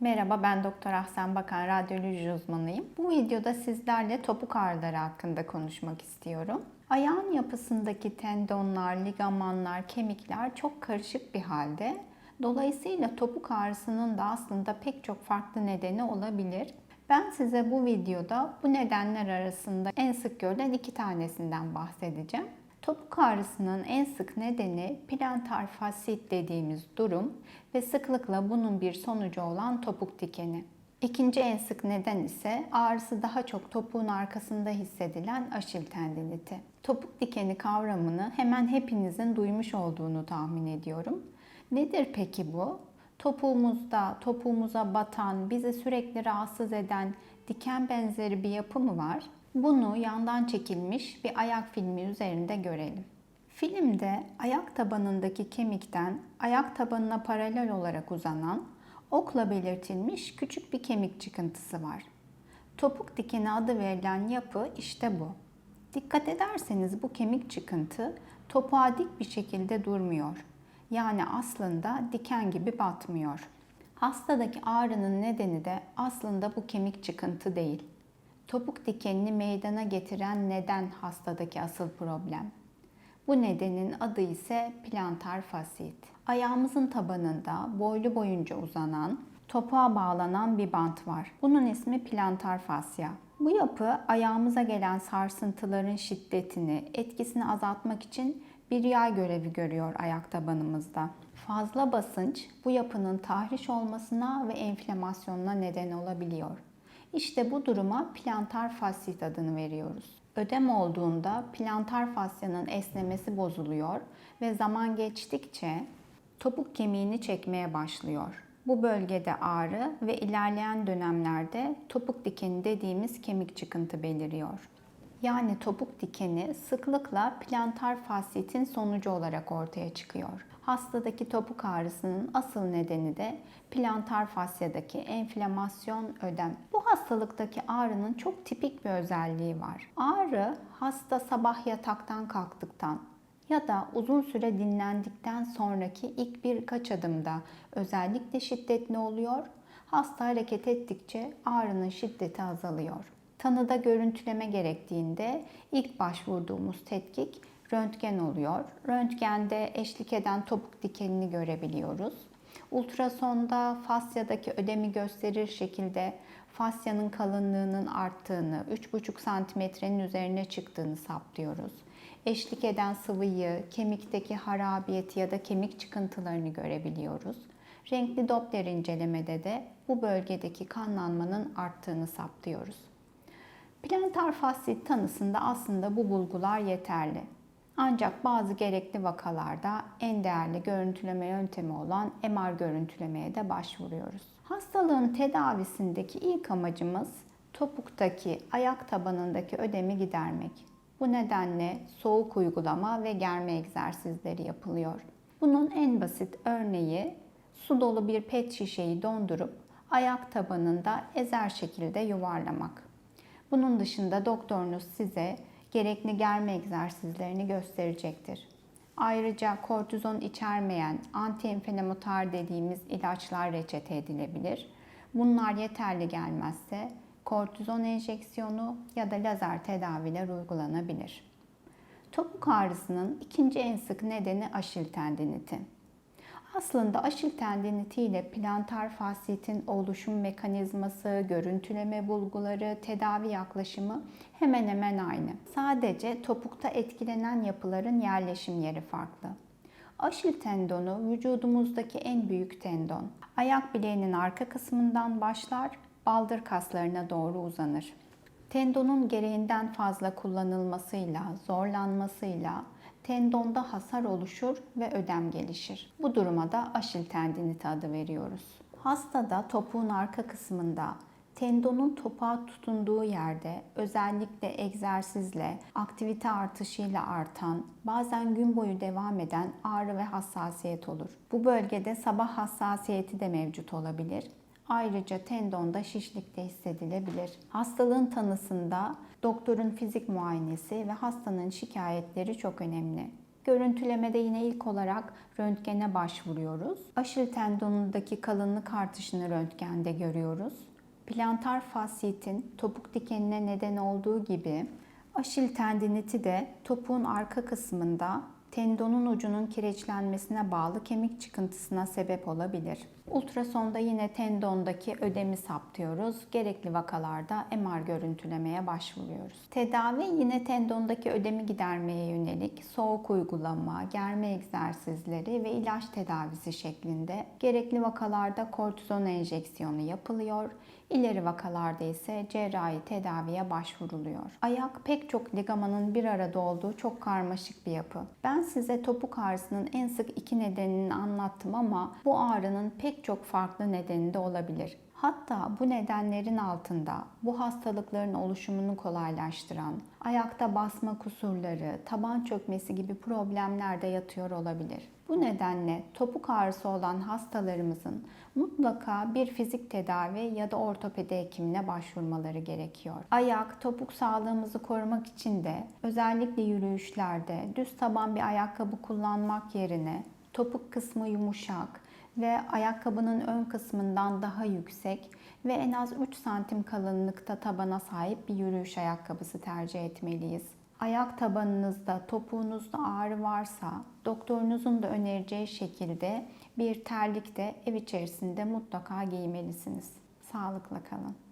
Merhaba ben Doktor Ahsen Bakan, radyoloji uzmanıyım. Bu videoda sizlerle topuk ağrıları hakkında konuşmak istiyorum. Ayağın yapısındaki tendonlar, ligamanlar, kemikler çok karışık bir halde. Dolayısıyla topuk ağrısının da aslında pek çok farklı nedeni olabilir. Ben size bu videoda bu nedenler arasında en sık görülen iki tanesinden bahsedeceğim. Topuk ağrısının en sık nedeni plantar fasit dediğimiz durum ve sıklıkla bunun bir sonucu olan topuk dikeni. İkinci en sık neden ise ağrısı daha çok topuğun arkasında hissedilen aşil tendiniti. Topuk dikeni kavramını hemen hepinizin duymuş olduğunu tahmin ediyorum. Nedir peki bu? Topuğumuzda, topuğumuza batan, bizi sürekli rahatsız eden diken benzeri bir yapı mı var? Bunu yandan çekilmiş bir ayak filmi üzerinde görelim. Filmde ayak tabanındaki kemikten ayak tabanına paralel olarak uzanan, okla belirtilmiş küçük bir kemik çıkıntısı var. Topuk dikeni adı verilen yapı işte bu. Dikkat ederseniz bu kemik çıkıntı topuğa dik bir şekilde durmuyor. Yani aslında diken gibi batmıyor. Hastadaki ağrının nedeni de aslında bu kemik çıkıntı değil. Topuk dikenini meydana getiren neden hastadaki asıl problem. Bu nedenin adı ise plantar fasit. Ayağımızın tabanında boylu boyunca uzanan, topuğa bağlanan bir bant var. Bunun ismi plantar fasya. Bu yapı ayağımıza gelen sarsıntıların şiddetini, etkisini azaltmak için bir yay görevi görüyor ayak tabanımızda. Fazla basınç bu yapının tahriş olmasına ve enflamasyonuna neden olabiliyor. İşte bu duruma plantar fassit adını veriyoruz. Ödem olduğunda plantar fasyanın esnemesi bozuluyor ve zaman geçtikçe topuk kemiğini çekmeye başlıyor. Bu bölgede ağrı ve ilerleyen dönemlerde topuk dikeni dediğimiz kemik çıkıntı beliriyor. Yani topuk dikeni sıklıkla plantar fascitin sonucu olarak ortaya çıkıyor. Hastadaki topuk ağrısının asıl nedeni de plantar fasyadaki enflamasyon ödem. Bu hastalıktaki ağrının çok tipik bir özelliği var. Ağrı hasta sabah yataktan kalktıktan ya da uzun süre dinlendikten sonraki ilk birkaç adımda özellikle şiddetli oluyor. Hasta hareket ettikçe ağrının şiddeti azalıyor. Tanıda görüntüleme gerektiğinde ilk başvurduğumuz tetkik röntgen oluyor. Röntgende eşlik eden topuk dikenini görebiliyoruz. Ultrasonda fasyadaki ödemi gösterir şekilde fasyanın kalınlığının arttığını, 3,5 santimetrenin üzerine çıktığını saptıyoruz. Eşlik eden sıvıyı, kemikteki harabiyeti ya da kemik çıkıntılarını görebiliyoruz. Renkli Doppler incelemede de bu bölgedeki kanlanmanın arttığını saptıyoruz. Plantar fassit tanısında aslında bu bulgular yeterli. Ancak bazı gerekli vakalarda en değerli görüntüleme yöntemi olan MR görüntülemeye de başvuruyoruz. Hastalığın tedavisindeki ilk amacımız topuktaki ayak tabanındaki ödemi gidermek. Bu nedenle soğuk uygulama ve germe egzersizleri yapılıyor. Bunun en basit örneği su dolu bir pet şişeyi dondurup ayak tabanında ezer şekilde yuvarlamak. Bunun dışında doktorunuz size gerekli germe egzersizlerini gösterecektir. Ayrıca kortizon içermeyen antiinflamatuar dediğimiz ilaçlar reçete edilebilir. Bunlar yeterli gelmezse kortizon enjeksiyonu ya da lazer tedaviler uygulanabilir. Topuk ağrısının ikinci en sık nedeni aşil tendiniti. Aslında aşil tendiniti ile plantar fascitin oluşum mekanizması, görüntüleme bulguları, tedavi yaklaşımı hemen hemen aynı. Sadece topukta etkilenen yapıların yerleşim yeri farklı. Aşil tendonu vücudumuzdaki en büyük tendon. Ayak bileğinin arka kısmından başlar, baldır kaslarına doğru uzanır. Tendonun gereğinden fazla kullanılmasıyla, zorlanmasıyla tendonda hasar oluşur ve ödem gelişir. Bu duruma da aşil tendiniti adı veriyoruz. Hastada topuğun arka kısmında tendonun topuğa tutunduğu yerde özellikle egzersizle, aktivite artışıyla artan, bazen gün boyu devam eden ağrı ve hassasiyet olur. Bu bölgede sabah hassasiyeti de mevcut olabilir. Ayrıca tendonda şişlik de hissedilebilir. Hastalığın tanısında doktorun fizik muayenesi ve hastanın şikayetleri çok önemli. Görüntülemede yine ilk olarak röntgene başvuruyoruz. Aşil tendonundaki kalınlık artışını röntgende görüyoruz. Plantar fasciitin topuk dikenine neden olduğu gibi aşil tendiniti de topuğun arka kısmında tendonun ucunun kireçlenmesine bağlı kemik çıkıntısına sebep olabilir. Ultrasonda yine tendondaki ödemi saptıyoruz. Gerekli vakalarda MR görüntülemeye başvuruyoruz. Tedavi yine tendondaki ödemi gidermeye yönelik soğuk uygulama, germe egzersizleri ve ilaç tedavisi şeklinde gerekli vakalarda kortizon enjeksiyonu yapılıyor. İleri vakalarda ise cerrahi tedaviye başvuruluyor. Ayak pek çok ligamanın bir arada olduğu çok karmaşık bir yapı. Ben size topuk ağrısının en sık iki nedenini anlattım ama bu ağrının çok farklı nedeni de olabilir. Hatta bu nedenlerin altında bu hastalıkların oluşumunu kolaylaştıran, ayakta basma kusurları, taban çökmesi gibi problemler de yatıyor olabilir. Bu nedenle topuk ağrısı olan hastalarımızın mutlaka bir fizik tedavi ya da ortopedi hekimine başvurmaları gerekiyor. Ayak, topuk sağlığımızı korumak için de özellikle yürüyüşlerde düz taban bir ayakkabı kullanmak yerine topuk kısmı yumuşak, ve ayakkabının ön kısmından daha yüksek ve en az 3 santim kalınlıkta tabana sahip bir yürüyüş ayakkabısı tercih etmeliyiz. Ayak tabanınızda, topuğunuzda ağrı varsa doktorunuzun da önereceği şekilde bir terlik de ev içerisinde mutlaka giymelisiniz. Sağlıkla kalın.